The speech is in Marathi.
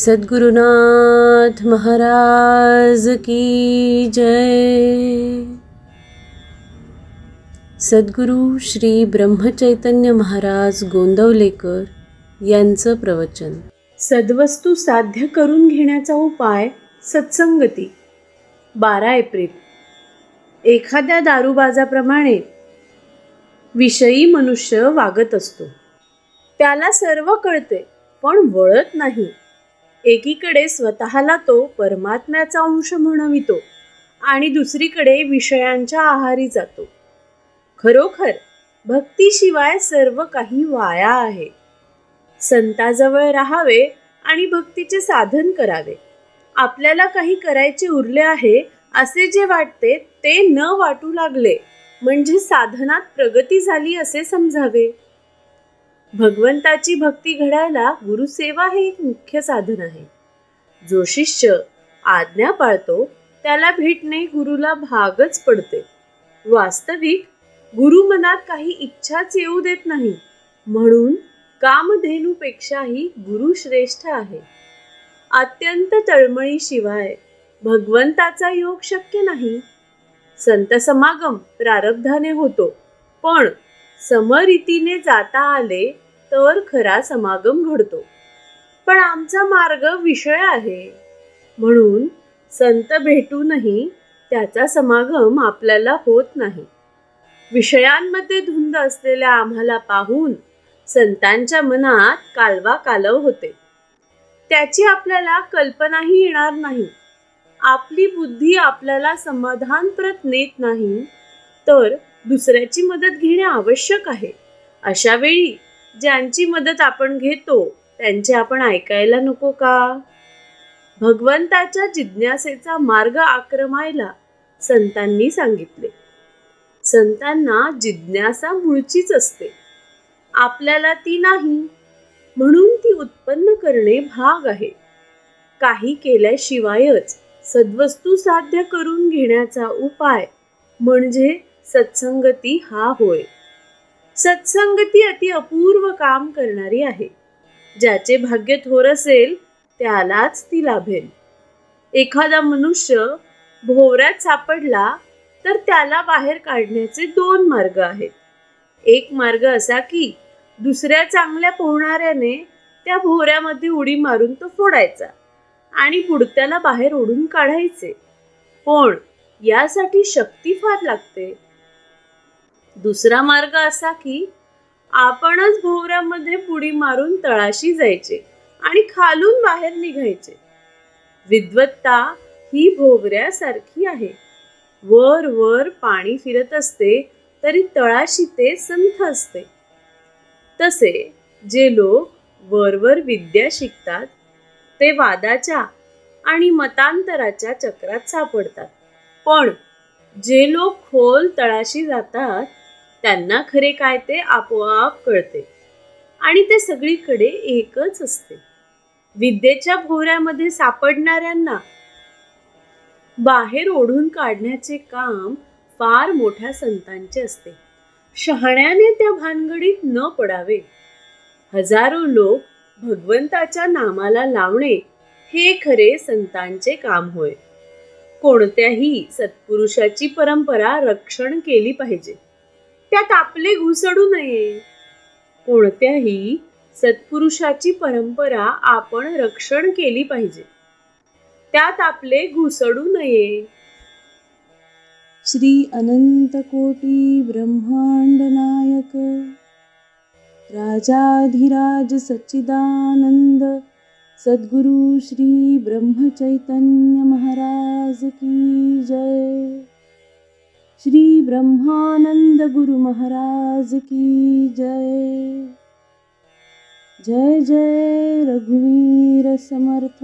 सद्गुरुनाथ महाराज की जय। सद्गुरू श्री ब्रह्मचैतन्य महाराज गोंदवलेकर यांचं प्रवचन. सद्वस्तू साध्य करून घेण्याचा उपाय सत्संगती. बारा एप्रिल. एखाद्या दारूबाजाप्रमाणे विषयी मनुष्य वागत असतो. त्याला सर्व कळते पण वळत नाही. एकीकडे स्वतःला तो परमात्म्याचा अंश म्हणवितो आणि दुसरीकडे विषयांच्या आहारी जातो. खरोखर भक्तीशिवाय सर्व काही वाया आहे. संताजवळ राहावे आणि भक्तीचे साधन करावे. आपल्याला काही करायचे उरले आहे असे जे वाटते ते न वाटू लागले म्हणजे साधनात प्रगती झाली असे समजावे. भगवंताची भक्ती घडायला गुरुसेवा हे एक मुख्य साधन आहे. जो शिष्य आज्ञा पाळतो त्याला भेटणे गुरुला भागच पडते. वास्तविक गुरु मनात काही इच्छाच येऊ देत नाही म्हणून कामधेनूपेक्षाही गुरु श्रेष्ठ आहे. अत्यंत तळमळीशिवाय भगवंताचा योग शक्य नाही. संत समागम प्रारब्धाने होतो पण समरीतीने जाता आले तर खरा समागम घडतो. पण आमचा मार्ग विषय आहे. म्हणून संत भेटूनही त्याचा समागम आपल्याला होत नाही. विषयांमध्ये धुंद असलेल्या आम्हाला पाहून संतांच्या मनात कालवा कालव होते. त्याची आपल्याला कल्पनाही येणार नाही. आपली बुद्धी आपल्याला समाधानप्रत नेत नाही तर दुसऱ्याची मदत घेणे आवश्यक आहे. अशा वेळी ज्यांची मदत आपण घेतो त्यांचे आपण ऐकायला नको का? भगवंताच्या जिज्ञासेचा मार्ग आक्रमायला संतांनी सांगितले. संतांना जिज्ञासा मूळचीच असते. आपल्याला ती नाही म्हणून ती उत्पन्न करणे भाग आहे. काही केल्याशिवायच सद्वस्तू साध्य करून घेण्याचा उपाय म्हणजे सत्संगती हा होय. सत्संगती अति अपूर्व काम करणारी आहे. ज्याचे भाग्य थोर असेल त्यालाच ती लाभेल. एखादा मनुष्य भोवऱ्यात सापडला तर त्याला बाहेर काढण्याचे दोन मार्ग आहेत. एक मार्ग असा की दुसऱ्या चांगल्या पोहणाऱ्याने त्या भोवऱ्यामध्ये उडी मारून तो फोडायचा आणि बुडत्याला बाहेर ओढून काढायचे. पण यासाठी शक्ती फार लागते. दुसरा मार्ग असा की आपणच भोवऱ्यामध्ये बुडी मारून तळाशी जायचे आणि खालून बाहेर निघायचे. विद्वत्ता ही भोवऱ्यासारखी आहे. वर वर पाणी फिरत असते तरी तळाशी ते संथ असते. तसे जे लोक वरवर विद्या शिकतात ते वादाच्या आणि मतांतराच्या चक्रात सापडतात. पण जे लोक खोल तळाशी जातात त्यांना खरे काय ते आपोआप कळते. आणि ते सगळीकडे एकच असते. विद्येच्या भोवऱ्यामध्ये सापडणाऱ्यांना बाहेर ओढून काढण्याचे काम फार मोठ्या संतांचे असते. शहाण्याने त्या भानगडीत न पडावे. हजारो लोक भगवंताच्या नामाला लावणे हे खरे संतांचे काम होय. कोणत्याही सत्पुरुषाची परंपरा रक्षण केली पाहिजे. त्यात आपले घुसडू नये. कोणत्याही सत्पुरुषाची परंपरा आपण रक्षण केली पाहिजे. त्यात आपले घुसडू नये. श्री अनंत कोटी ब्रह्मांड नायक राजाधिराज सच्चिदानंद सद्गुरु श्री ब्रह्मचैतन्य महाराज की जय. श्री ब्रह्मानंद गुरु महाराज की जय। जय जय रघुवीर समर्थ।